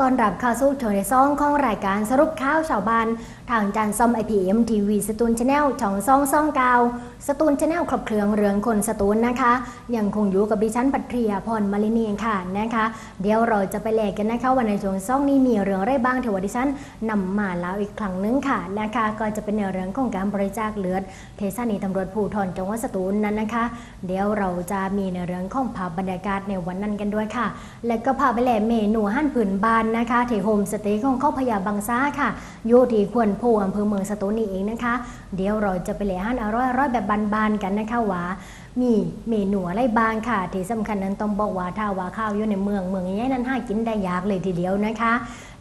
ตอนรับเข้าสู่เทอร์ในซองของรายการสรุปข่าวชาวบ้าน ทางจานซ่อม IPM TV สตูนชาแนลช่องซองซ่องกาวสตูนชาแนลครบเครื่องเรืองคนสตูนนะคะ ยังคงอยู่กับดิฉันปัทรียพรมาลินีค่ะนะคะ เดี๋ยวเราจะไปแลกกันนะคะวันในช่วงซ่องนี้มีเรื่องอะไรบ้างเทวาดิฉันนำมาแล้วอีกครั้งนึงค่ะนะคะ ก็จะเป็นในเรื่องของการบริจาคเลือดเทศานีตำรวจภูธรจังหวัดสตูลนั้นนะคะ เดี๋ยวเราจะมีในเรื่องของภาพบรรยากาศในวันนั้นกันด้วยค่ะ และก็พาไปแหล่เมนูหั่นผืนบานนะคะที่โฮมสเตย์ของเข้าพญาบางซ่าค่ะอยู่ที่ควนโพอำเภอเมืองสตูลนี่เองนะคะ เดี๋ยวเราจะไปแหล่หั่นอร่อยๆแบบบานๆกันนะคะว่ามีเมนูอะไรบางค่ะ ที่สำคัญนั้นต้องบอกว่าถ้าว่าข้าวอยู่ในเมืองเมืองใหญ่นั้นหากินได้ยากเลยทีเดียวนะคะ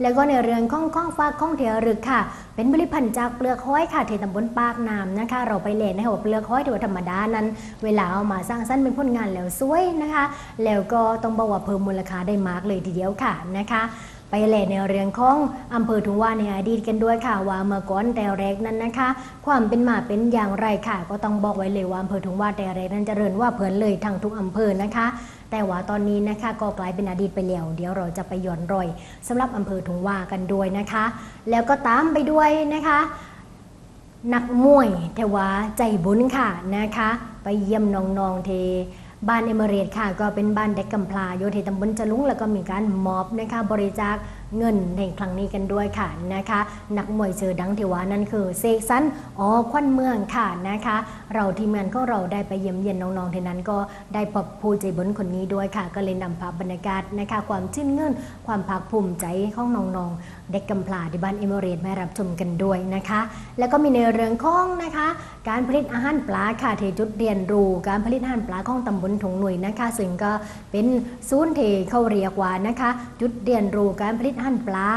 แล้วก็ในเรื่องของข้องฟ้ากข้องเทียรึกค่ะ เป็นผลิตภัณฑ์จากเปลือกห้อยค่ะที่ตำบลปากน้ำนะคะ เราไปเล่นนะคะว่าเปลือกห้อยที่ว่าธรรมดานั้น เวลาเอามาสร้างสรรค์เป็นผลงานแล้วสวยนะคะ แล้วก็ต้องบอกว่าเพิ่มมูลค่าได้มากเลยทีเดียวค่ะนะคะ ไปเล่นในเรื่องของอำเภอทุ่งว่าในอดีตกันด้วยค่ะว่าเมื่อก่อนแต่แรกนั้นนะคะ ความเป็นมาเป็นอย่างไรค่ะ ก็ต้องบอกไว้เลยว่าอำเภอทุ่งว่าแต่แรกนั้นเจริญว่าเพลินเลยทั้งทุกอำเภอนะคะแต่ว่าตอนนี้นะคะก็กลายเป็นอดีตไปแล้วเดี๋ยวเราจะไปย้อนรอยสำหรับอำเภอทุ่งว่ากันด้วยนะคะ แล้วก็ตามไปด้วยนะคะ นักมวยเทว่าใจบุญค่ะนะคะ ไปเยี่ยมน้องๆเท บ้านเอเมเรตค่ะ ก็เป็นบ้านเด็กกำพร้าโยเทตำบลจะลุงแล้วก็มีการมอบนะคะบริจาคเงินในครั้งนี้กันด้วยค่ะนะคะ นักมวยเจอดังเทว่านั่นคือเซกสันอ๋อควันเมืองค่ะนะคะ เราทีมงานของเราได้ไปเยี่ยมเยียนน้องๆเท่านั้นก็ได้ปรบผู้ใจบุญคนนี้ด้วยค่ะ ก็เลยนำภาพบรรยากาศนะคะ ความชื่นเงินความภาคภูมิใจของน้องๆ เด็กกำพร้าที่บ้านเอเมเรตมารับชมกันด้วยนะคะ แล้วก็มีในเรื่องของนะคะ การผลิตอาหารปลาค่ะที่จุดเรียนรู้การผลิตอาหารปลาของตำบลถงหน่วยนะคะ ซึ่งก็เป็นศูนย์ที่เขาเรียกว่านะคะ จุดเรียนรู้การผลิตอาหารปลา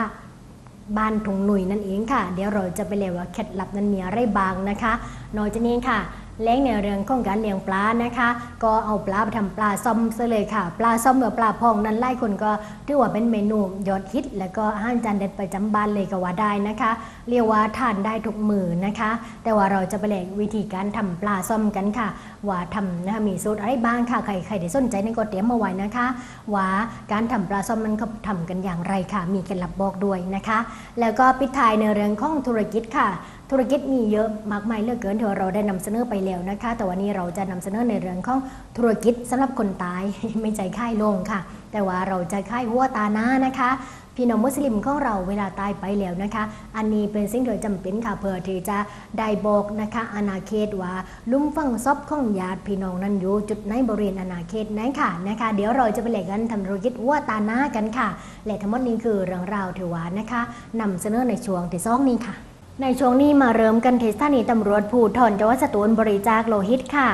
บ้านถุงหนุ่ยนั่นเองค่ะ เดี๋ยวเราจะไปเรียนว่าเคล็ดลับนั้นมีอะไรบ้างนะคะนอกจากนี้ค่ะ เลี้ยงในเรื่องของการเลี้ยงปลานะคะ ก็เอาปลาไปทำปลาซ่อมซะเลยค่ะ ปลาซ่อมหรือปลาพองนั้นไล่คนก็ถือว่าเป็นเมนูยอดฮิต แล้วก็อาหารจานเด็ดประจำบ้านเลยก็ว่าได้นะคะ เรียกว่าทานได้ทุกมือนะคะ แต่ว่าเราจะไปเรียนวิธีการทำปลาซ่อมกันค่ะ ว่าทำนะคะมีสูตรอะไรบ้างค่ะใครใครได้สนใจนั่นก็เตรียมมาไว้นะคะ ว่าการทำปลาซ่อมนั้นเขาทำกันอย่างไรค่ะ มีเคล็ดลับบอกด้วยนะคะ แล้วก็ปิดท้ายในเรื่องของธุรกิจค่ะ ธุรกิจมีเยอะมากมายเหลือเกินที่เราได้นำเสนอไปแล้วนะคะ แต่วันนี้เราจะนำเสนอในเรื่องของธุรกิจสำหรับคนตายไม่ใจค่ายลงค่ะ แต่ว่าเราจะค่ายหัวตาหน้านะคะพี่น้องมุสลิมของเราเวลาตายไปแล้วนะคะ อันนี้เป็นสิ่งที่จำเป็นค่ะเพื่อที่จะได้บอกนะคะอาณาเขตว่าลุ่มฟังซอบของญาติพี่น้องนั้นอยู่จุดไหนบริเวณอาณาเขตไหนค่ะนะคะ เดี๋ยวเราจะไปเล่นกันทำธุรกิจหัวตาหน้ากันค่ะและทั้งหมดนี้คือเรื่องราวถือว่านะคะนำเสนอในช่วงที่สองนี้ค่ะ ในช่วงนี้มาเริ่มกันที่สถานีตำรวจภูธรจังหวัดสตูลบริจาคโลหิตค่ะ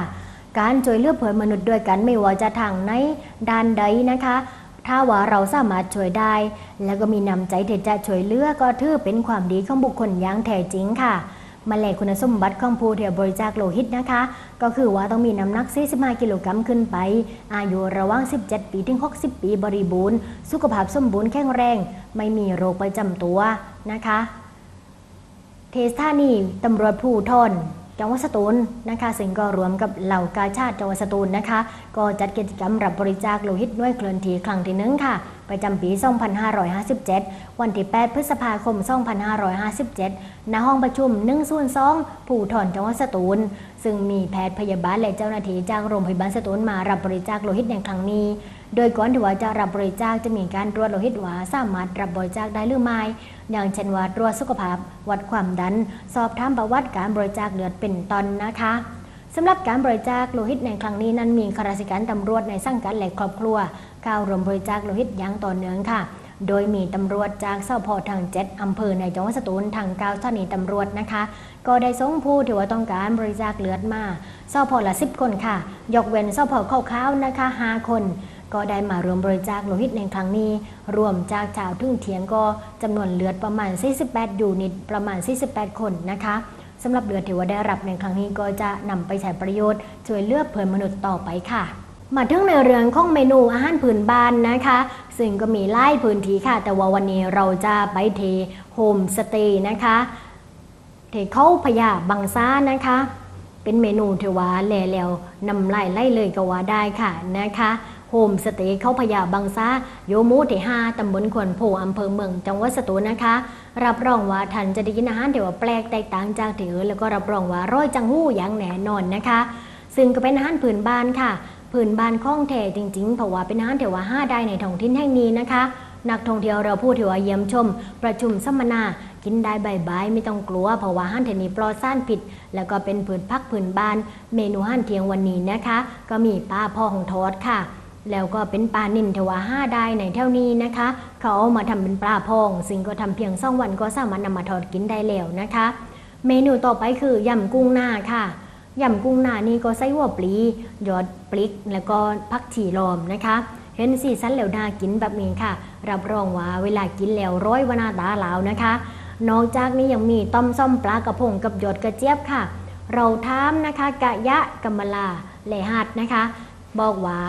การช่วยเหลือเพื่อนมนุษย์ด้วยกันไม่ว่าจะทางในด้านใดนะคะ ถ้าว่าเราสามารถช่วยได้ แล้วก็มีนำใจที่จะช่วยเหลือก็ถือเป็นความดีของบุคคลอย่างแท้จริงค่ะมาแลกคุณสมบัติของผู้ที่บริจาคโลหิตนะคะ ก็คือว่าต้องมีน้ำหนัก 45 กิโลกรัมขึ้นไป อายุระหว่าง 17 ปีถึง 60 ปีบริบูรณ์ สุขภาพสมบูรณ์แข็งแรง ไม่มีโรคประจำตัวนะคะ ทสธานีตำรวจภูทรจังหวัดสตูลนะคะซึ่งก็รวมกับเหล่ากาชาติจังหวัดสตูลนะคะ ก็จัดกิจกรรมรับบริจาคโลหิตด้วยเคลื่อนที่ครั้งที่หนึ่งค่ะ ประจำปี 2557 วันที่ 8 พฤษภาคม 2557 ณ ห้องประชุม102ผู้ถอนจังหวัดสตูล ซึ่งมีแพทย์พยาบาลและเจ้าหน้าที่จากโรงพยาบาลสตูลมารับบริจาคโลหิตในครั้งนี้โดยก่อนที่ว่าจะรับบริจาคจะมีการตรวจโลหิตว่าสามารถรับบริจาคได้หรือไม่ อย่างเช่นว่าตรวจสุขภาพ วัดความดัน สอบถามประวัติการบริจาคเลือดเป็นตอนนะคะสำหรับการบริจาคโลหิตในครั้งนี้นั้นมีข้าราชการตำรวจในสังกัดและครอบครัวเข้าร่วมบริจาคโลหิตอย่างต่อเนื่องค่ะ โดยมีตำรวจจากสพทางเจ็ดอำเภอในจังหวัดสตูลทางเก้าสถานีตำรวจนะคะ ก็ได้ส่งผู้ที่ว่าต้องการบริจาคเลือดมาสพละสิบคนค่ะ ยกเว้นสพเข้าวๆนะคะห้าคน ก็ได้มารวมบริจาคโลหิตในครั้งนี้ รวมจากชาวทึ่งเถียงก็จำนวนเลือดประมาณ 48 ยูนิต ประมาณ 48 คนนะคะสำหรับเลือดที่ว่าได้รับในครั้งนี้ก็จะนำไปใช้ประโยชน์ช่วยเลือเพื่อนมนุษย์ต่อไปค่ะมาถึงในเรื่องของเมนูอาหารพื้นบ้านนะคะ ซึ่งก็มีไล่พื้นที่ค่ะ แต่ว่าวันนี้เราจะไปเทโฮมสเตย์นะคะ เทเข้าพญาบางซ่านะคะ เป็นเมนูเทว่าแลแล้วนำไล่ไล่เลยก็ว่าได้ค่ะนะคะ โฮมสเตย์เข้าพญาบางซาโยมูที่ห้าตำบลขวนโพอำเภอเมืองจังหวัดสตูลนะคะ รับรองว่าท่านจะได้กินอาหารที่ว่าแปลกแตกต่างจากที่อื่นแล้วก็รับรองว่าร้อยจังหู้อย่างแน่นอนนะคะ ซึ่งก็เป็นอาหารพื้นบ้านค่ะพื้นบ้านข้องแท้จริงๆเพราะว่าเป็นอาหารที่ว่าห้าได้ในท้องถิ่นแห่งนี้นะคะนักท่องเที่ยวเราพูดที่ว่าเยี่ยมชม ประชุมสัมมนา กินได้บายไม่ต้องกลัวเพราะว่าอาหารเทนี้ปลอดสารพิษแล้วก็เป็นผืนพักผืนบ้าน เมนูอาหารเทียงวันนี้นะคะ ก็มีปลาพ่อของทอดค่ะ แล้วก็เป็นปลานิ่นทว่าห้าได้ในเท่านี้นะคะ เขาเอามาทำเป็นปลาพอง ซึ่งก็ทำเพียงสองวันก็สามารถนำมาทอดกินได้แล้วนะคะ เมนูต่อไปคือยำกุ้งหน้าค่ะยำกุ้งหน้านี่ก็ใส่หัวปลียอดปลิก แล้วก็ผักชีลอมนะคะ เห็นสีสันแล้วน่ากินแบบนี้ค่ะ รับรองว่าเวลากินแล้วร้อยวันาตาหลาวนะคะ นอกจากนี้ยังมีต้มส้มปลากระพงกับยอดกระเจี๊ยบค่ะ เราทามนะคะ กะยะกัมมลาเลหัดนะคะ บอกว่า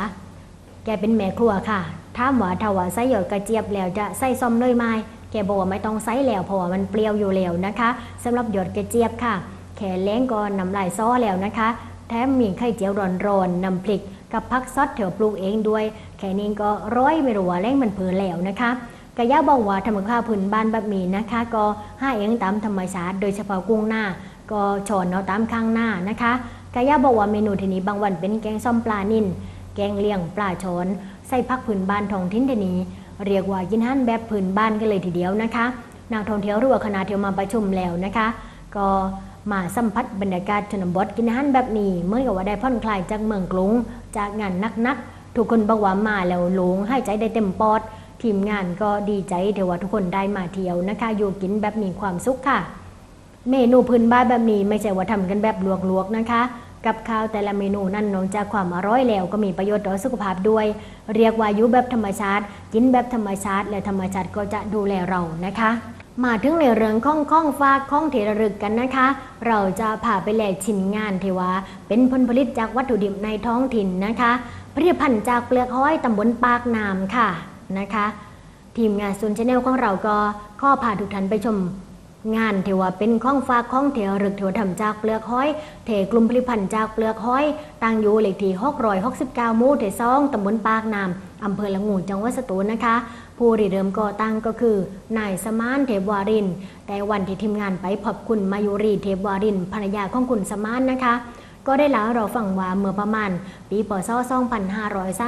แกเป็นแม่ครัวค่ะถ้ามว่าถ้าว่าใส่หยอดกระเจี๊ยบแล้วจะใส่ซอมเลยไหมแกบอกว่าไม่ต้องใส่แล้วเพราะว่ามันเปรี้ยวอยู่แล้วนะคะสำหรับหยอดกระเจี๊ยบค่ะแขนเล้งก็นนำลายซ้อแล้วนะคะ แถมมีไข่เจียวร้อนๆนำพริก กับพักซอสเถวปลูกเองด้วย แค่นี้ก็ร้อยไม่รู้ว่าแรงมันเผือแล้วนะคะกะย่าบอกว่าทำกับข้าวพื้นบ้านแบบนี้นะคะ ก็ห้าเองตามธรรมชาติโดยเฉพาะกุ้งหน้า ก็ชอนเอาตามข้างหน้านะคะกะย่าบอกว่าเมนูทีนี้บางวันเป็นแกงส้มปลานิ่น แกงเลียงปลาช้อนใส่พักพื้นบ้านทองถิ่นเดนีเรียกว่ากินอาหันแบบพื้นบ้านกันเลยทีเดียวนะคะนักท่องเที่ยวรือว่าคณะเที่ยวมาประชุมแล้วนะคะ ก็มาสัมผัสบรรยากาศชนบทกินอาหารแบบนี้เหมื่อนกับว่าได้ผ่อนคลายจากเมืองกรุงจากงานนักๆทุกคนบอกว่ามาแล้วหลงให้ใจได้เต็มปอด ทีมงานก็ดีใจเดี๋ยวว่าทุกคนได้มาเที่ยวนะคะ อยู่กินแบบมีความสุขค่ะ เมนูพื้นบ้านแบบนี้ไม่ใช่ว่าทำกันแบบลวกๆนะคะ กับข้าวแต่ละเมนูนั่นนอกจากความอร่อยแล้วก็มีประโยชน์ต่อสุขภาพด้วย เรียกว่ายู่แบบธรรมชาติ กินแบบธรรมชาติ และธรรมชาติก็จะดูแลเรานะคะ มาถึงในเรื่องข้องข้องฟากข้องเทระรึกกันนะคะ เราจะพาไปแหลกชิ้นงานเทวาเป็นผลผลิตจากวัตถุดิบในท้องถิ่นนะคะผลิตภัณฑ์จากเปลือกห้อยตำบลปากน้ำค่ะนะคะ ทีมงานซูนชาแนลของเราก็ข้อพาทุกท่านไปชม งานเทว่าเป็นข้องฟ้าข้องเถวรึกเถวทำจากเปลือกห้อย เถกลุ่มผลิตภัณฑ์จากเปลือกห้อยตั้งอยู่เลขที่669หมู่เถซองตำบลปากน้ำอำเภอละงูจังหวัดสตูลนะคะ ผู้ริเริ่มก่อตั้งก็คือนายสมานเทพวาริน แต่วันที่ทีมงานไปพบคุณมายุรีเทพวารินภรรยาของคุณสมานนะคะก็ได้เล่าเราฟังว่าเมื่อประมาณ ปีพศ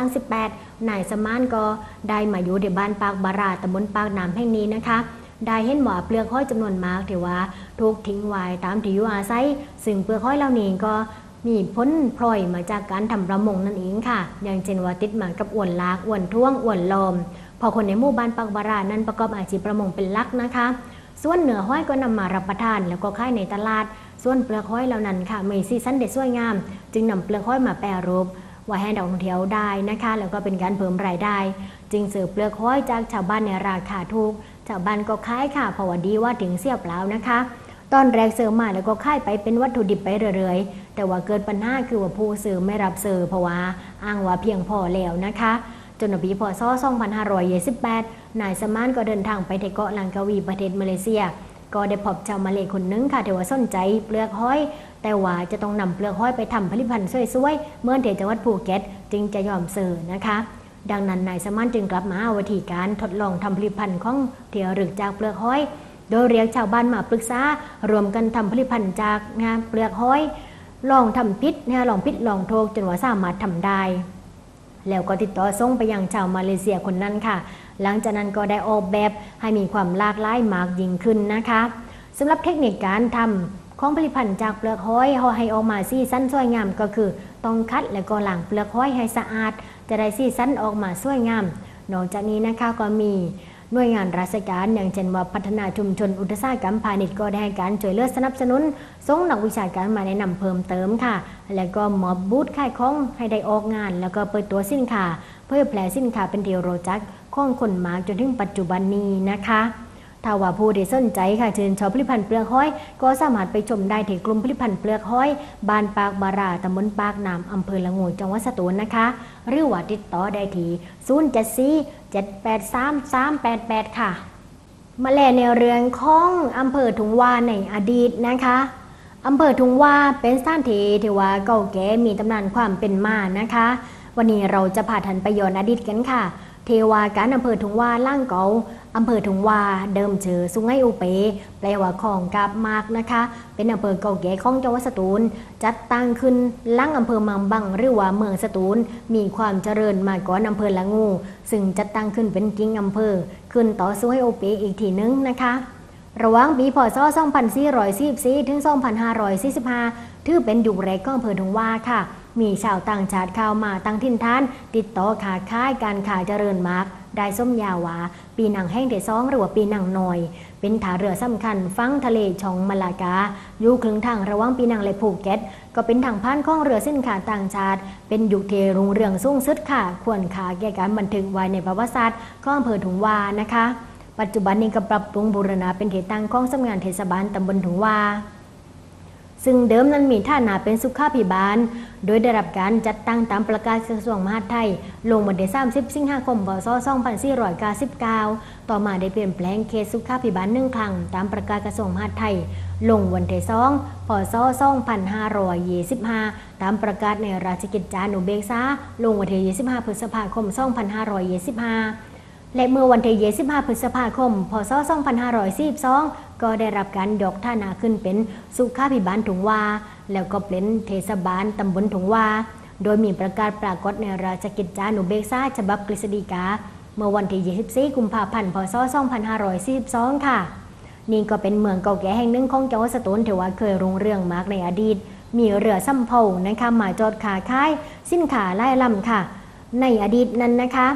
2538นายสมานก็ได้มาอยู่ในบ้านปากบาราตำบลปากน้ำแห่งนี้นะคะ ได้เห็นว่าเปลือกห้อยจำนวนมากที่ว่าถูกทิ้งไว้ตามที่อยู่อาศัยซึ่งเปลือกห้อยเหล่านี้ก็มีผลพลอยมาจากการทำประมงนั่นเองค่ะ อย่างเช่นว่าติดมากับอ้วนลากอ้วนท่วงอ้วนลม พอคนในหมู่บ้านปากบารานั้นประกอบอาชีพประมงเป็นหลักนะคะ ส่วนเหนือห้อยก็นำมารับประทาน แล้วก็ขายในตลาด ส่วนเปลือกห้อยเหล่านั้นค่ะมีสีสันเด็ดสวยงาม จึงนำเปลือกห้อยมาแปรรูปไว้ให้นักท่องเที่ยวได้นะคะ แล้วก็เป็นการเพิ่มรายได้ จึงซื้อเปลือกห้อยจากชาวบ้านในราคาถูก ชาวบ้านก็ขายค่ะพราะว่าดีว่าถึงเสียเปล่านะคะตอนแรกซื้อมาแล้วก็ขายไปเป็นวัตถุดิบไปเรื่อยๆ แต่ว่าเกิดปัญหาคือว่าผู้ซื้อไม่รับซื้อเพราะว่าอ้างว่าเพียงพอแล้วนะคะ จนปีพศ2528นายสมานก็เดินทางไปที่เกาะลังกาวีประเทศมาเลเซีย ก็ได้พบชาวมาเลคนหนึงค่ะที่ว่าสนใจเปลือกห้อย แต่ว่าจะต้องนำเปลือกห้อยไปทำผลิตภัณฑ์สวยๆเมื่อเทจังหวัดภูเก็ตจึงจะยอมซื้อนะคะ ดังนั้นนายสมานจึงกลับมาหาวิธีการทดลองทำผลิตภัณฑ์ของเทียวรึกจากเปลือกห้อย โดยเรียกชาวบ้านมาปรึกษารวมกันทำผลิตภัณฑ์จากงาเปลือกห้อย ลองทำพิษนะลองพิษลองโทกจนว่าสามารถทำได้ แล้วก็ติดต่อส่งไปยังชาวมาเลเซียคนนั้นค่ะ หลังจากนั้นก็ได้ออกแบบให้มีความหลากหลายมากยิ่งขึ้นนะคะสำหรับเทคนิคการทำของผลิตภัณฑ์จากเปลือกห้อยเอให้ออกมาสีสั้นสวยงามก็คือ ต้องคัดแล้วก็ล้างเปลือกห้อยให้สะอาด จะได้สีสันออกมาสวยงาม นอกจากนี้นะคะก็มีหน่วยงานราชการอย่างเช่นว่าพัฒนาชุมชนอุตสาหกรรมพาณิชย์ก็ได้ให้การช่วยเหลือสนับสนุนส่งนักวิชาการมาแนะนำเพิ่มเติมค่ะ แล้วก็มอบบูธขายของให้ได้ออกงาน แล้วก็เปิดตัวสินค้าเพื่อแพร่สินค้าเป็นเที่รู้จักของคนมากจนถึงปัจจุบันนี้นะคะ ถ้าว่าผู้ที่สนใจค่ะเชิญชอบผลิตภัณฑ์เปลือกห้อย ก็สามารถไปชมได้ที่กลุ่มผลิตภัณฑ์เปลือกห้อย บ้านปากบาราตำบลปากน้ำอำเภอละงูจังหวัดสตูลนะคะ หรือว่าติดต่อได้ที่ 074 783 388 ค่ะ มาแลในเรื่องของอำเภอถุงวาในอดีตนะคะอำเภอถุงว่าเป็นสถานที่ที่ว่าเก่าแก่มีตำนานความเป็นมานะคะ วันนี้เราจะพาทันไปย้อนอดีตกันค่ะ เทวาการอำเภอถุงว่าล่างเกา อำเภอถุงว่าเดิมเชือสุงไงอุเป แปลว่าของกาบมากนะคะ เป็นอำเภอเก่าแก่ของจังหวัดสตูล จัดตั้งขึ้นล่างอำเภอมังบังหรือว่าเมืองสตูล มีความเจริญมาก่อนอำเภอละงู ซึ่งจัดตั้งขึ้นเป็นกิ้งอำเภอ ขึ้นต่อสุงไงอุเปอีกทีนึงนะคะระหว่างปีพศ2444ถึง 2545 ถือเป็นยุคแรกของอำเภอถุงว่าค่ะ มีชาวต่างชาติเข้ามาตั้งถิ่นฐาน ติดต่อขาค้ายการขายเจริญมาก ได้ส้มยาวา ปีหนังแห้งเดซองหรือว่าปีหนังหน่อย เป็นท่าเรือสำคัญฟังทะเลช่องมาลากา อยู่ครึ่งทางระหว่างปีหนังและภูเก็ต ก็เป็นทางผ่านของเรือเส้นขาต่างชาติ เป็นยุคเทรุงเรืองสูงสุดค่ะ ควรขาแก่การบันทึกไว้ในประวัติศาสตร์ของอำเภอถุงวานะคะ ปัจจุบันนี้ก็ปรับปรุงบูรณะเป็นที่ตั้งของสำนักงานเทศบาลตำบลถุงวา ซึ่งเดิมนั้นมีท่านาเป็นสุขาพิบาล โดยได้รับการจัดตั้งตามประกาศกระทรวงมหาดไทย ลงวันที่30 สิงหาคมพศ2499 ต่อมาได้เปลี่ยนแปลงเขตสุขาพิบาลหนึ่งครั้งตามประกาศกระทรวงมหาดไทย ลงวันที่2พศ2525 ตามประกาศในราชกิจจานุเบกษาลงวันที่25 พฤษภาคม 2525และเมื่อวันที่25 พฤษภาคม พศ 2542 ก็ได้รับการยกท่านาขึ้นเป็นสุขาพิบาลถุงว่า แล้วก็เป็นเทศบาลตำบลถุงว่า โดยมีประกาศปรากฏในราชกิจจานุเบกษาฉบับกฤษฎีกา เมื่อวันที่ 24 กุมภาพันธ์พศ 2542 ค่ะ นี่ก็เป็นเมืองเก่าแก่แห่งหนึ่งของจังหวัดสตูลถือว่าเคยรุ่งเรืองมากในอดีต มีเรือสำเภานะคะมาจอดขาค่าย สินค้าไล่ลำค่ะ ในอดีตนั้นนะคะ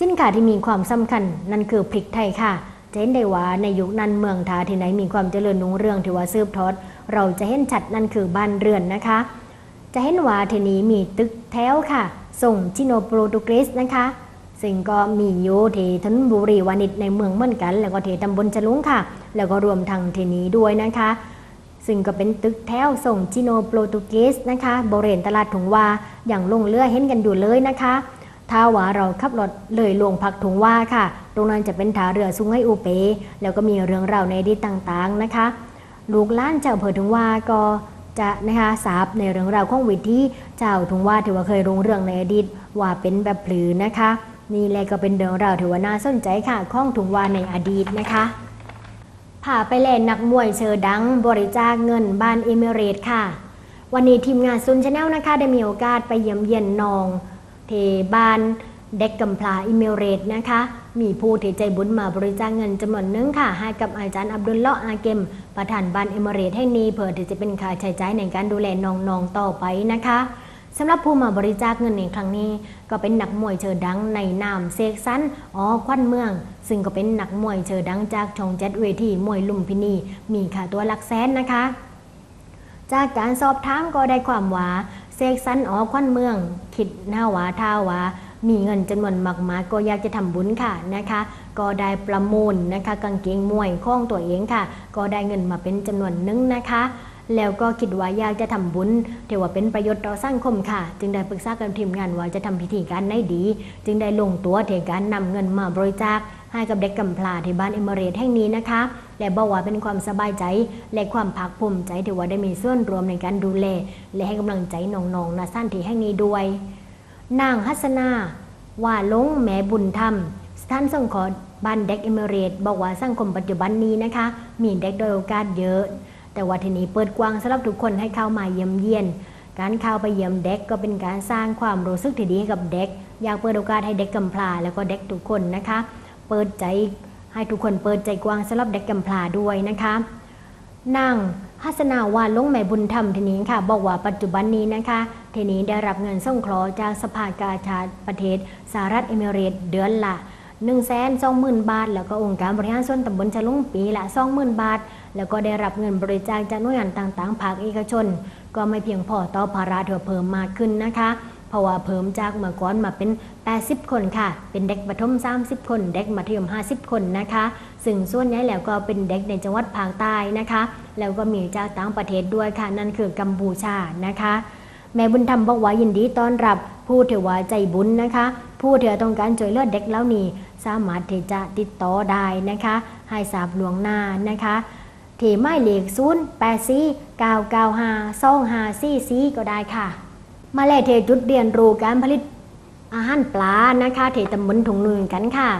สินค้าที่มีความสำคัญนั่นคือพริกไทยค่ะ เห็นได้ว่าในยุคนั้นเมืองทาที่ไหนมีความเจริญรุ่งเรืองที่ว่าซืบทอด เราจะเห็นชัดนั่นคือบ้านเรือนนะคะ จะเห็นว่าที่นี้มีตึกแถวค่ะ ส่งชิโนโปรตุเกสนะคะ ซึ่งก็มีอยู่ที่ถนนบุรีวานิชในเมืองเหมือนกัน แล้วก็ที่ตำบลฉลุงค่ะ แล้วก็รวมทางที่นี้ด้วยนะคะ ซึ่งก็เป็นตึกแถวส่งจิโนโปรตุเกสนะคะบริเวณตลาดถุงวาอย่างลงเรือเห็นกันอยู่เลยนะคะ ถ้าว่าเราขับรถเลยลงพักถุงว่าค่ะ ตรงนั้นจะเป็นท่าเรือสุงไหอูเป แล้วก็มีเรื่องราวในอดีตต่างๆนะคะลูกล้านเจ้าเภอถุงว่าก็จะนะคะทราบในเรื่องราวของวิธีเจ้าถุงว่าถือว่าเคยรุ่งเรืองในอดีตว่าเป็นแบบผือนะคะ นี่แหละก็เป็นเรื่องราวถือว่าน่าสนใจค่ะข้องถุงว่าในอดีตนะคะพาไปเล่นนักมวยเชอดัง บริจาคเงินบ้านเอมิเรตค่ะ วันนี้ทีมงานซุนชาแนลนะคะ ได้มีโอกาสไปเยี่ยมเยียนนอง เทบ้านเด็กกำพร้าอิเมเรตนะคะ มีผู้ที่ใจบุญมาบริจาคเงินจำนวนหนึ่งค่ะ ให้กับอาจารย์อับดุลเลาะอาเกม ประธานบ้านเอเมเรตให้นีเพื่อที่จะเป็นค่าใช้จ่ายในการดูแลน้องๆต่อไปนะคะสำหรับผู้มาบริจาคเงินในครั้งนี้ ก็เป็นนักมวยเชิดดังในนามเซกซันอ๋อควันเมือง ซึ่งก็เป็นนักมวยเชิดดังจากช่องเจ็ดเวทีมวยลุมพินี มีค่าตัวหลักแสนนะคะ จากการสอบถามก็ได้ความว่าเสกสรรอ๋อควันเมือง คิดหน้าวาท่าวา มีเงินจำนวนมากมายก็อยากจะทำบุญค่ะนะคะ ก็ได้ประมูลนะคะกางเกงมวยของตัวเองค่ะ ก็ได้เงินมาเป็นจำนวนหนึงนะคะ แล้วก็คิดว่าอยากจะทำบุญถือว่าเป็นประโยชน์ต่อสังคมค่ะ จึงได้ปรึกษากับทีมงานว่าจะทำพิธีการไหนดี จึงได้ลงตัวในการนำเงินมาบริจาคให้กับเด็กกำพร้าที่บ้านเอเมเรตแห่งนี้นะคะ และบอกว่าเป็นความสบายใจ และความภาคภูมิใจที่ว่าได้มีส่วนรวมในการดูแล และให้กำลังใจน้องๆณสถานที่แห่งนี้ด้วย นางฮัสนา ว่าลงแม่บุญธรรม สถานสงเคราะห์บ้านเด็กเอเมเรตบอกว่าสังคมปัจจุบันนี้นะคะ มีเด็กโดยโอกาสเยอะ แต่ว่าทีนี้เปิดกว้างสำหรับทุกคนให้เข้ามาเยี่ยมเยียน การเข้าไปเยี่ยมเด็กก็เป็นการสร้างความรู้สึกที่ดีให้กับเด็ก อยากเปิดโอกาสให้เด็กกำพร้าแล้วก็เด็กทุกคนนะคะ เปิดใจให้ทุกคนเปิดใจกว้างสำหรับเด็กกำพร้าด้วยนะคะนางฮัสนาวาลงแม่บุญธรรมทีนี้ค่ะ บอกว่าปัจจุบันนี้นะคะ ทีนี้ได้รับเงินส่งเคราะห์จากสภากาชาติประเทศสหรัฐเอมิเรตส์เดือนละ1 2 0 0 0 0บาท แล้วก็องค์การบริหารส่วนตำบลฉลุงปีละ20,000บาท แล้วก็ได้รับเงินบริจาคจากหน่วยงานต่างๆภาคเอกชน ก็ไม่เพียงพอต่อภาระที่ว่าเพิ่มมากขึ้นนะคะเพราะว่าเพิ่มจากเมื่อก่อนมาเป็น 80 คนค่ะ เป็นเด็กประถม 30 คน เด็กมัธยม 50 คนนะคะ ซึ่งส่วนใหญ่แล้วก็เป็นเด็กในจังหวัดภาคใต้นะคะ แล้วก็มีจากต่างประเทศด้วยค่ะ นั่นคือกัมพูชานะคะ แม่บุญธรรมบอกว่ายินดีต้อนรับ ผู้ที่ว่าใจบุญนะคะ ผู้ที่ต้องการช่วยเหลือเด็กแล้วนี่สามารถที่จะติดต่อได้นะคะ ให้ทราบล่วงหน้านะคะที่หมายเลข0 8 4 9 9 5 2 5 4 4ก็ได้ค่ะ มาแลเทจุดเรียนรู้การผลิตอาหารปลานะคะเทตำบลถุงนุนกันค่ะ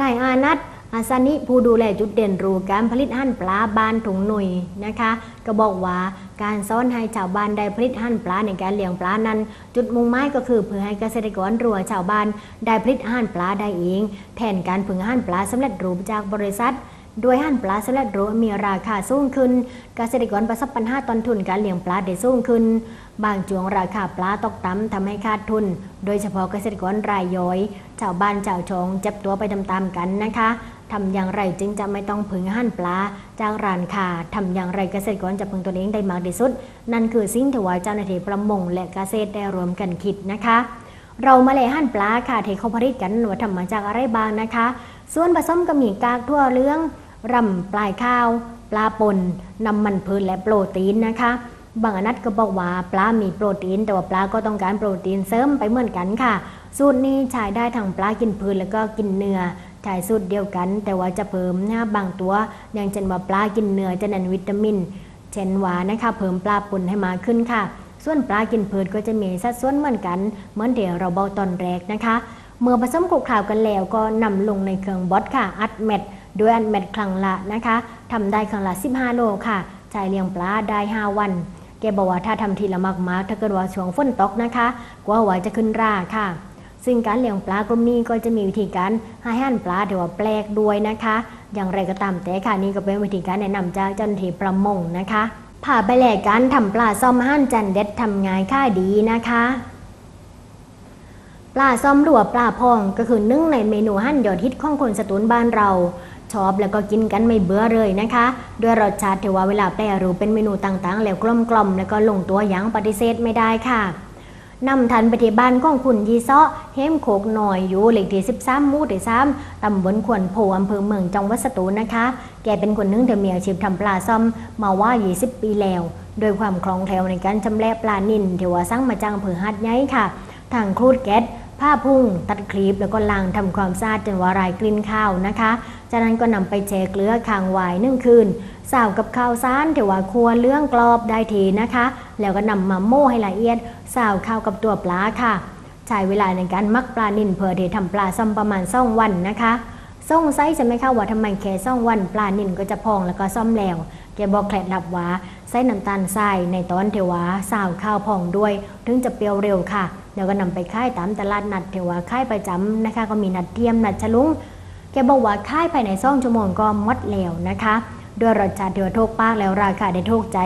นายอานัทอาสานิผู้ดูแลจุดเด่นรู้การผลิตอาหั่นปลาบ้านถุงหนุยนะคะ ก็บอกว่า การซ้อนให้ชาวบ้านได้ผลิตหั่นปลาในการเลี้ยงปลานั้น จุดมุ่งหมายก็คือเพื่อให้เกษตรกรรัวชาวบ้านได้ผลิตหั่นปลาได้เอง แทนการผึ่งหั่นปลาสำเร็จรูปจากบริษัทโดยหั่นปลาสำเร็จรูปมีราคาสูงขึ้น เกษตรกรประสบปัญหาต้นทุนการเลี้ยงปลาได้สูงขึ้น บางช่วงราคาปลาตกต่ำทำให้ขาดทุน โดยเฉพาะเกษตรกรรายย่อยชาวบ้านชาวชองเจ็บตัวไปตามๆกันนะคะ ทำอย่างไรจึงจะไม่ต้องผึ่งหั่นปลาจากร้านค้าทำอย่างไรเกษตรกรจะพึงตัวเองได้มากที่สุด นั่นคือสิ่งที่ว่าเจ้าหน้าที่ประมงและเกษตรได้รวมกันคิดนะคะ เรามาเลยหั่นปลาค่ะเทเขาผลิตกันว่าทำมาจากอะไรบ้างนะคะ ส่วนผสมก็มีกากทั่วเหลืองรำปลายข้าว ปลาป่นน้ำมันพืชและโปรตีนนะคะบางอนัดก็บอกว่าปลา มีโปรตีน แต่ว่าปลาก็ต้องการโปรตีนเสริมไปเหมือนกันค่ะ สูตรนี้ใช้ได้ทั้งปลากินพืชแล้วก็กินเนื้อ ใช้สูตรเดียวกัน แต่ว่าจะเพิ่มนะบางตัวอย่างเช่นว่าปลากินเนื้อจะเน้นวิตามิน เช่นว่านะคะเพิ่มปลาป่นให้มาขึ้นค่ะ ส่วนปลากินพืชก็จะมีสัดส่วนเหมือนกัน เหมือนเดี๋ยวเราบอกตอนแรกนะคะ เมื่อผสมคลุกเคล้ากันแล้วก็นำลงในเครื่องบดค่ะ อัดเม็ดโดยอัดเม็ดครั้งละนะคะทำได้ครั้งละ 15 โลค่ะใช้เลี้ยงปลาได้ 5 วันแกบอกว่าถ้าทำทีละมากๆถ้าเกิดว่าช่วงฝนตกนะคะกลัวว่าจะขึ้นราค่ะ ซึ่งการเลี้ยงปลากลุ่มนี้ก็จะมีวิธีการให้อาหารปลาถือว่าแปลกด้วยนะคะ อย่างไรก็ตามแต่ค่ะนี่ก็เป็นวิธีการแนะนำจากเจ้าหน้าที่ประมงนะคะผ่าไปแหลกการทำปลาซ่อมหั่นจันเด็ดทำง่ายค่าดีนะคะ ปลาซ่อมหลัวปลาพองก็คือนึ่งในเมนูหั่นยอดฮิตของคนสตูลบ้านเราชอบแล้วก็กินกันไม่เบื่อเลยนะคะ ด้วยรสชาติที่ว่าเวลาแปรรูปเป็นเมนูต่างๆ แล้วกลมกล่อมแล้วก็ลงตัวอย่างปฏิเสธไม่ได้ค่ะ นำทันไปที่บ้านของคุณยีซาะเฮมโคกหน่อยอยู่เลขที่13หมู่ที่3ตำบลขวนโพอำเภอเมืองจังหวัดสตูลนะคะ แกเป็นคนนึงที่มีอาชีพทำปลาซ่อมมาว่า 20 ปีแล้ว โดยความคล่องแคล่วในการชำแหละปลานิลที่ว่าสั่งมาจากอำเภอหัดใหญ่ค่ะ ทางครูดแก๊สผ้าพุ่ง ตัดคลิปแล้วก็ล้างทำความสะอาดจนวาลายกลิ่นข้าวนะคะ จากนั้นก็นำไปแช่เกลือคางไว้นึ่งคืนสาวกับข้าวสารถือว่าครัวเรื่องกรอบได้ทีนะคะ แล้วก็นำมาโม่ให้ละเอียด สาวข้าวกับตัวปลาค่ะ ใช้เวลาในการมักปลานิลเพื่อที่ทำปลาซ่อมประมาณซ่องวันนะคะซ่องไซส์ใช่ไหมคะว่าทำไมแค่ซ่องวันปลานิลก็จะพองแล้วก็ซ่อมแล้วแกบอกเคล็ดลับว่าใส่น้ำตาลทรายในตอนเทวาสาวข้าวพองด้วย ถึงจะเปรี้ยวเร็วค่ะแล้วก็นำไปค่ายตามตลาดนัดเทวาค่ายประจำนะคะ ก็มีนัดเทียมนัดฉลุงแกบอกว่าค่ายภายในซ่องชั่วโมงก็หมดแล้วนะคะด้วยรสชาติเถือโทกปากแล้วราคาได้โทกใจ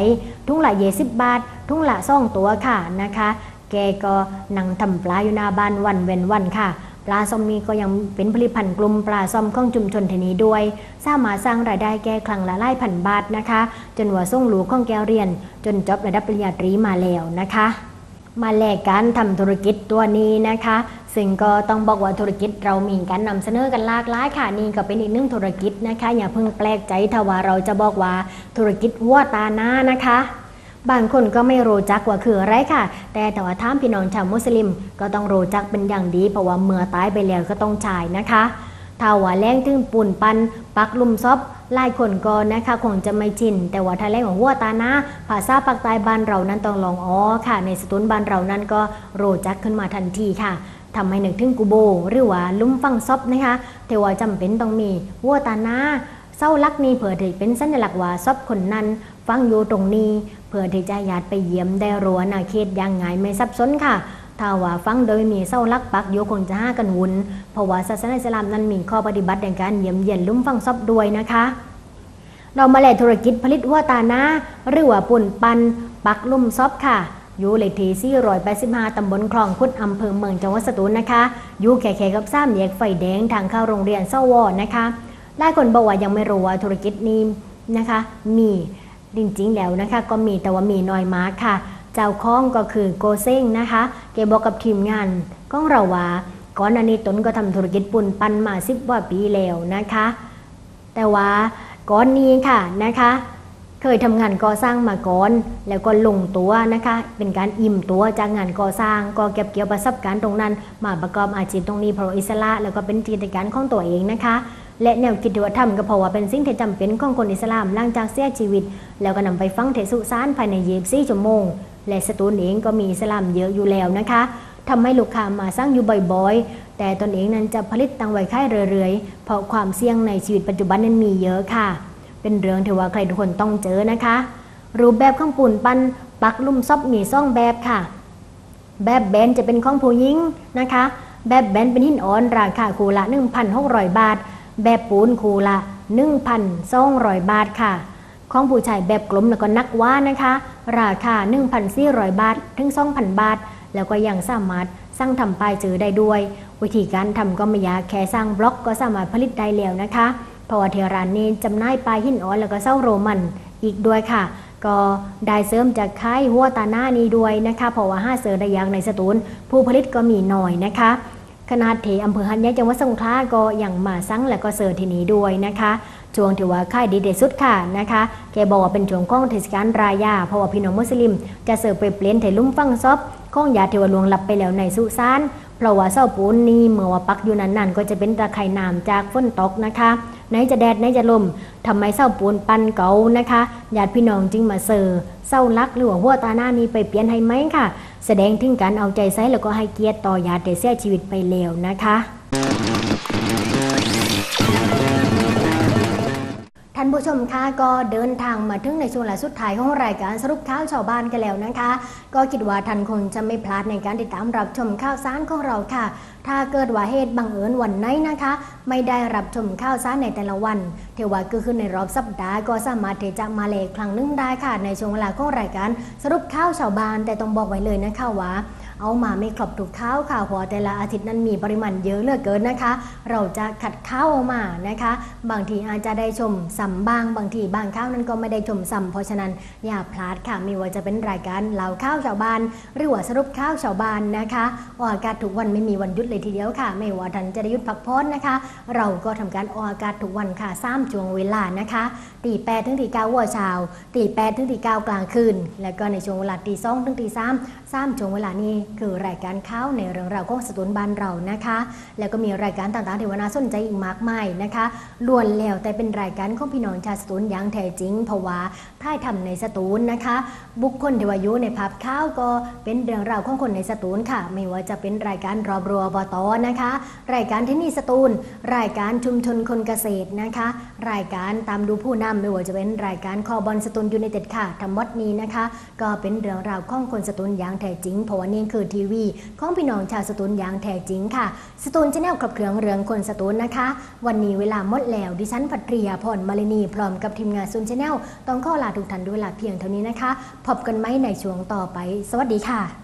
ทุ่งละเยสิบบาท ทุ่งละซ่องตัวค่ะนะคะ แกก็นั่งทำปลาอยู่หน้าบ้านวันเว้นวันค่ะ ปลาส้มนี้ก็ยังเป็นผลิตภัณฑ์กลุ่มปลาส้มของชุมชนทีนี้ด้วย สามารถสร้างรายได้แก่ครั้งละหลายพันบาทนะคะ จนว่าส่งหลูกของแกเรียน จนจบระดับปริญญาตรีมาแล้วนะคะมาแลกการทำธุรกิจตัวนี้นะคะ ซึ่งก็ต้องบอกว่าธุรกิจเรามีการนำเสนอกันหลากหลายค่ะนี่ก็เป็นอีกหนึ่งธุรกิจนะคะ อย่าเพิ่งแปลกใจถ้าว่าเราจะบอกว่าธุรกิจวัวตาหน้านะคะ บางคนก็ไม่รู้จักว่าคืออะไรค่ะ แต่แต่ว่าท่ามพี่น้องชาวมุสลิม ก็ต้องรู้จักเป็นอย่างดีเพราะว่าเมื่อตายไปแล้วก็ต้องฉายนะคะถ้าว่าแรงถึงปุ่นปัน ปักลุมซอบลายคนก็นะคะคงจะไม่ชิน แต่ว่าถ้าแรงของวัวตาหน้าภาษาปากใต้บ้านเรานั้นต้องลองอ๋อค่ะ ในสตูลบ้านเรานั้นก็โรจักขึ้นมาทันทีค่ะทำให้หนึกถึงกูโบ หรือว่าลุ่มฟังซอบนะคะแต่ว่าจำเป็นต้องมีวัวตาหน้าเศร้าลักนี้เผื่อที่เป็นสัญลักษณ์ว่าซอบคนนั้น ฟังอยู่ตรงนี้ เพื่อที่จะญาติไปเยี่ยมได้รัวนาเขตยังไงไม่ซับซ้อนค่ะถ้าว่าฟังโดยมีเศร้าลักปักโยคงจะห้ากันวุ่นเพราะว่าศาสนาอิสลามนั้นมีข้อปฏิบัติในการเยี่ยมเยียนลุ่มฟังซอบด้วยนะคะ เรามาแลธุรกิจผลิตวัวตานาหรือว่าปุ่นปัน ปักลุ่มซอบค่ะ อยู่เลขที่485ตำบลคลองพุทธอำเภอเมืองจังหวัดสตูลนะคะ อยู่แข่ๆกับซ้ำแยกไฟแดงทางเข้าโรงเรียนเศร้าวอนะคะหลายคนบอกว่ายังไม่รู้ว่าธุรกิจนี้นะคะ มี จริงๆแล้วนะคะ ก็มีแต่ว่ามีน้อยมากค่ะ เจ้าข้องก็คือโกเซ้งนะคะแกบอกกับทีมงานก้องเราว่าก่อนอันนี้ตนก็ทำธุรกิจปุ่นปันมาสิบกว่าปีแล้วนะคะ แต่ว่าก่อนนี้ค่ะนะคะ เคยทำงานก่อสร้างมาก่อน แล้วก็ลงตัวนะคะ เป็นการอิ่มตัวจากงานก่อสร้างก็เก็บเกี่ยวประสบการณ์ตรงนั้น มาประกอบอาชีพตรงนี้เพราะอิสระแล้วก็เป็นกิจการของตัวเองนะคะ และแนวคิดที่ว่าทำก็เพราะว่าเป็นสิ่งที่จำเป็นของคนอิสลามหลังจากเสียชีวิต แล้วก็นำไปฟังเทศสุสานภายใน24ชั่วโมง และสตูลเองก็มีสลัมเยอะอยู่แล้วนะคะทำให้ลูกค้ามาสร้างอยู่บ่อยๆ แต่ตนเองนั้นจะผลิตตังไว้ค่ายเรื่อยๆ เพราะความเสี่ยงในชีวิตปัจจุบันนั้นมีเยอะค่ะ เป็นเรื่องที่ว่าใครทุกคนต้องเจอนะคะ รูปแบบของปูนปั้นปักลุ่มซอบมีซ่องแบบค่ะ แบบแบนจะเป็นของผู้หญิงนะคะ แบบแบนเป็นหินอ่อนราคาคูละ 1,600 บาท แบบปูนคูละ1,200 บาทค่ะ ของผู้ชายแบบกลมแล้วก็นักว่านะคะ ราคา 1,400 บาท ถึง 2,000 บาท แล้วก็ยังสามารถสร้างทำป้ายซื้อได้ด้วย วิธีการทำก็ไม่ยากแค่สร้างบล็อกก็สามารถผลิตได้แล้วนะคะเพราะว่าเทรานนี้จำหน่ายปลายหินอ่อนแล้วก็เส้าโรมันอีกด้วยค่ะ ก็ได้เสริมจากค่ายหัวตาหน้านี้ด้วยนะคะ เพราะว่าห้าเสือระยางในสตูลผู้ผลิตก็มีหน่อยนะคะ ขนาดเทอำเภอหันยะจังหวัดสงขลาก็ยังมาซังและก็เสิร์ฟที่นี้ด้วยนะคะช่วงถือว่าค่ายดีเดสุดค่ะนะคะแกบอกว่าเป็นช่วงของเทศกาลรายาเพราะว่าพี่น้องมุสลิม จะเสิร์ฟไปเปลี่ยนเถลุ่มฟังซอบของยาเทวลวงหลับไปแล้วในสุสานเพราะว่าเศร้าปูนนี่เมื่อว่าปักอยู่นั้นๆก็จะเป็นตะไคร่น้ำจากฝนตกนะคะไหนจะแดดไหนจะลมทำไมเศร้าปูนปันเก่านะคะญาติพี่น้องจึงมาเสิร์ฟเศร้าลักหรือว่าหัวตาหน้านี้ไปเปลี่ยนให้ไหมค่ะ แสดงถึงการเอาใจใส่แล้วก็ให้เกียรติต่อญาติเสียชีวิตไปแล้วนะคะท่านผู้ชมคะก็เดินทางมาถึงในช่วงหลังสุดท้ายของรายการสรุปข่าวชาวบ้านกันแล้วนะคะ ก็คิดว่าท่านคงจะไม่พลาดในการติดตามรับชมข่าวสารของเราค่ะ ถ้าเกิดว่าเหตุบังเอิญวันไหนนะคะ ไม่ได้รับชมข่าวสารในแต่ละวันเทว่าก็คือในรอบสัปดาห์ก็สามารถที่จะมาเลกครั้งหนึงได้ค่ะ ในช่วงเวลาของรายการสรุปข่าวชาวบ้านแต่ต้องบอกไว้เลยนะคะว่าเอามาไม่ครบทุกข้าวค่ะเพราะแต่ละอาทิตย์นั้นมีปริมาณเยอะเหลือเกินนะคะ เราจะขัดข้าวออกมานะคะ บางทีอาจจะได้ชมสัมบ้างบางทีบางข้าวนั้นก็ไม่ได้ชมสัมเพราะฉะนั้นอย่าพลาดค่ะไม่ว่าจะเป็นรายการเล่าข้าวชาวบ้าน หรือว่าสรุปข้าวชาวบ้านนะคะออกอากาศทุกวันไม่มีวันหยุดเลยทีเดียวค่ะ ไม่ว่าท่านจะได้หยุดพักผ่อนนะคะ เราก็ทำการออกอากาศทุกวันค่ะสามช่วงเวลานะคะตีแปดถึงตีเก้าหัวเช้าตีแปดถึงตีเก้ากลางคืน แล้วก็ในช่วงเวลาตีสองถึงตีสามสามช่วงเวลานี้คือรายการข้าวในเรื่องราวของสตูนบ้านเรานะคะ แล้วก็มีรายการต่างๆที่ว่าน่าสนใจอีกมากมายนะคะล้วนแล้วแต่เป็นรายการของพี่น้องชาวสตูนอย่างแท้จริงเพราะว่า ถ่ายทำในสตูนนะคะ บุคคลที่วายู่ในภาพข้าวก็เป็นเรื่องราวของคนในสตูนค่ะ ไม่ว่าจะเป็นรายการรอบรัวบตนะคะ รายการที่นี่สตูนรายการชุมชนคนเกษตรนะคะ รายการตามดูผู้นำไม่ว่าจะเป็นรายการคอบอลสตูนยูไนเต็ดค่ะทำวัดนี้นะคะ ก็เป็นเรื่องราวของคนสตูนอย่างแท้จริงเพราะว่านี่คือทีวีของพี่น้องชาวสตูนอย่างแท้จริงค่ะ สตูนจะแนวขับเคลื่องเรื่องคนสตูนนะคะ วันนี้เวลาหมดแล้วดิฉันพัทริยาพรมาลินีพร้อมกับทีมงานซุนชาแนลต้องข้อลาทุกท่านด้วยเวลาเพียงเท่านี้นะคะ พบกันไหมในช่วงต่อไป สวัสดีค่ะ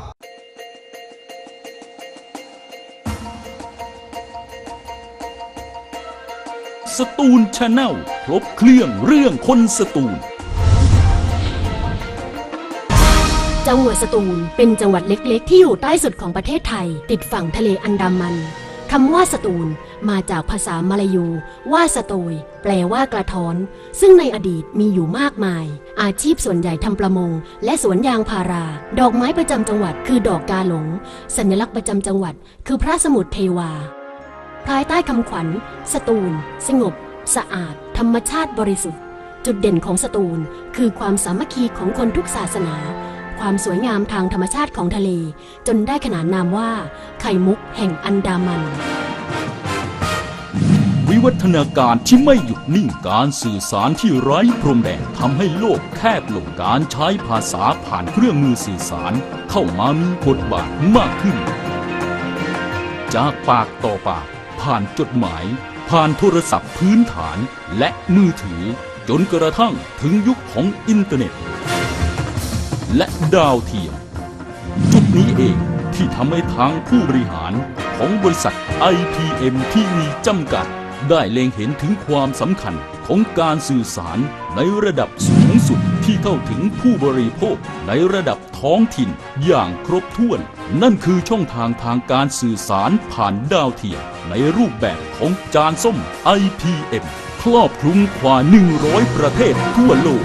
ตูลชาแนลครบเครื่องเรื่องคนสตูล จังหวัดสตูลเป็นจังหวัดเล็กๆ ที่อยู่ใต้สุดของประเทศไทย ติดฝั่งทะเลอันดามันคำว่าสตูลมาจากภาษามาลายู ว่าสโตย แปลว่ากระท้อน ซึ่งในอดีตมีอยู่มากมาย อาชีพส่วนใหญ่ทำประมง และสวนยางพารา ดอกไม้ประจำจังหวัดคือดอกกาหลง สัญลักษณ์ประจำจังหวัด คือพระสมุทรเทวา ภายใต้คำขวัญ สตูล สงบ สะอาด ธรรมชาติบริสุทธิ์ จุดเด่นของสตูล คือความสามัคคีของคนทุกศาสนา ความสวยงามทางธรรมชาติของทะเล จนได้ขนานนามว่า ไข่มุกแห่งอันดามัน วิวัฒนาการที่ไม่หยุดนิ่งการสื่อสารที่ไร้พรมแดนทำให้โลกแคบลงการใช้ภาษาผ่านเครื่องมือสื่อสาร เข้ามามีบทบาทมากขึ้น จากปากต่อปาก ผ่านจดหมาย ผ่านโทรศัพท์พื้นฐานและมือถือ จนกระทั่งถึงยุคของอินเทอร์เน็ต และดาวเทียม จุดนี้เองที่ทำให้ทางผู้บริหารของบริษัท IPM ที่มีจำกัด ได้เล็งเห็นถึงความสำคัญของการสื่อสารในระดับสูงสุด ที่เข้าถึงผู้บริโภคในระดับท้องถิ่นอย่างครบถ้วน นั่นคือช่องทางทางการสื่อสารผ่านดาวเทียมในรูปแบบของจานส้ม IPM ครอบคลุมกว่า 100 ประเทศทั่วโลก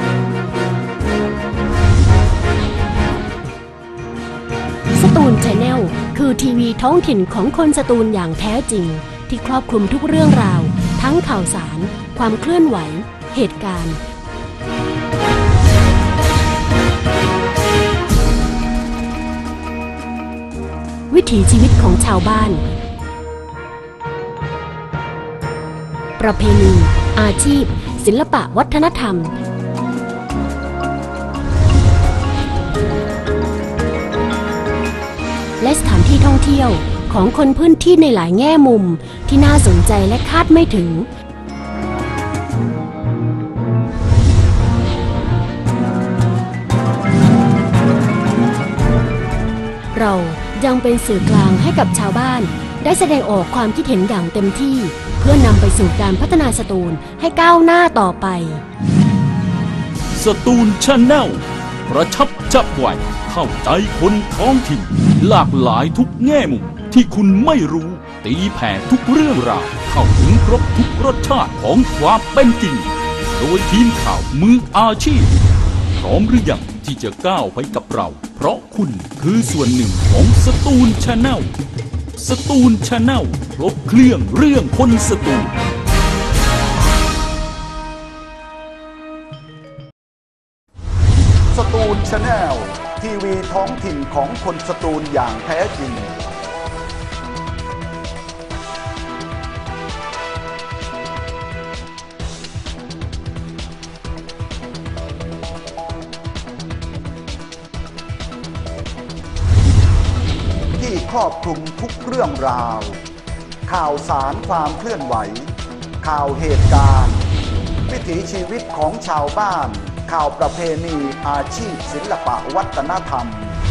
สตูลชาแนลคือทีวีท้องถิ่นของคนสตูลอย่างแท้จริง ที่ครอบคลุมทุกเรื่องราว ทั้งข่าวสาร ความเคลื่อนไหว เหตุการณ์ วิถีชีวิตของชาวบ้าน ประเพณี อาชีพ ศิลปะวัฒนธรรม และสถานที่ท่องเที่ยวของคนพื้นที่ในหลายแง่มุมที่น่าสนใจและคาดไม่ถึงเรา ยังเป็นสื่อกลางให้กับชาวบ้าน ได้แสดงออกความคิดเห็นอย่างเต็มที่ เพื่อนำไปสู่การพัฒนาสตูลให้ก้าวหน้าต่อไป สตูลชาแนลกระชับจับไวเข้าใจคนท้องถิ่น หลากหลายทุกแง่มุมที่คุณไม่รู้ตีแผ่ทุกเรื่องราวเข้าถึงครบทุกรสชาติของความเป็นจริง โดยทีมข่าวมืออาชีพ พร้อมหรือยัง ที่จะก้าวไปกับเรา เพราะคุณคือส่วนหนึ่งของสตูลชาแนลสตูลชาแนลครบเครื่องเรื่องคนสตูลสตูลชาแนลทีวีท้องถิ่นของคนสตูลอย่างแท้จริง รอบคลุมทุกเรื่องราว ข่าวสารความเคลื่อนไหว ข่าวเหตุการณ์ วิถีชีวิตของชาวบ้าน ข่าวประเพณีอาชีพศิลปะวัฒนธรรม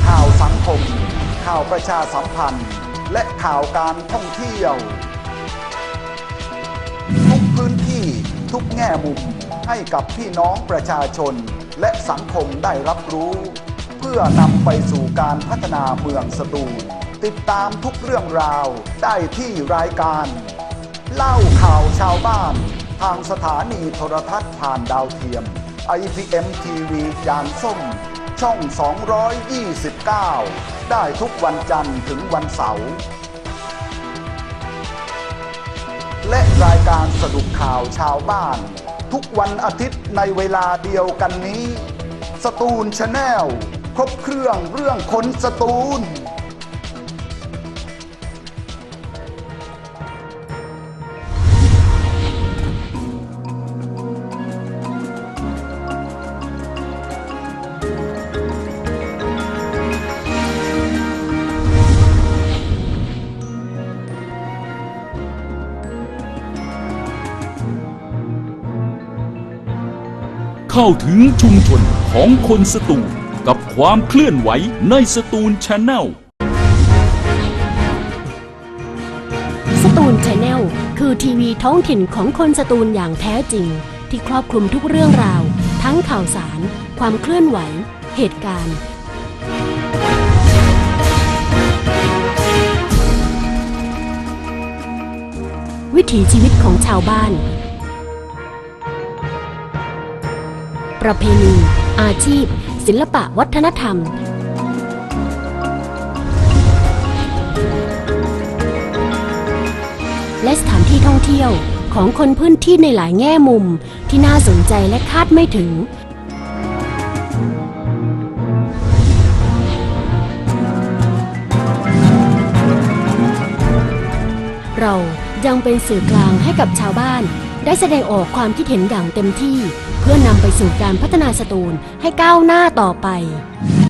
ข่าวสังคม ข่าวประชาสัมพันธ์ และข่าวการท่องเที่ยว ทุกพื้นที่ทุกแง่มุมให้กับพี่น้องประชาชนและสังคมได้รับรู้ เพื่อนำไปสู่การพัฒนาเมืองสตูล ติดตามทุกเรื่องราว ได้ที่รายการ เล่าข่าวชาวบ้าน ทางสถานีโทรทัศน์ผ่านดาวเทียม IPM TV จานส้ม ช่อง 229 ได้ทุกวันจันทร์ถึงวันเสาร์และรายการสรุปข่าวชาวบ้าน ทุกวันอาทิตย์ในเวลาเดียวกันนี้ สตูลชาแนลครบเครื่องเรื่องคนสตูล เข้าถึงชุมชนของคนสตูลกับความเคลื่อนไหวในสตูลชาแนลสตูลชาแนลคือทีวีท้องถิ่นของคนสตูลอย่างแท้จริง ที่ครอบคลุมทุกเรื่องราว ทั้งข่าวสาร ความเคลื่อนไหว เหตุการณ์วิถีชีวิตของชาวบ้าน ประเพณี อาชีพ ศิลปะวัฒนธรรม และสถานที่ท่องเที่ยวของคนพื้นที่ในหลายแง่มุมที่น่าสนใจและคาดไม่ถึง เรายังเป็นสื่อกลางให้กับชาวบ้าน ได้แสดงออกความคิดเห็นอย่างเต็มที่ เพื่อนำไปสู่การพัฒนาสตูลให้ก้าวหน้าต่อไป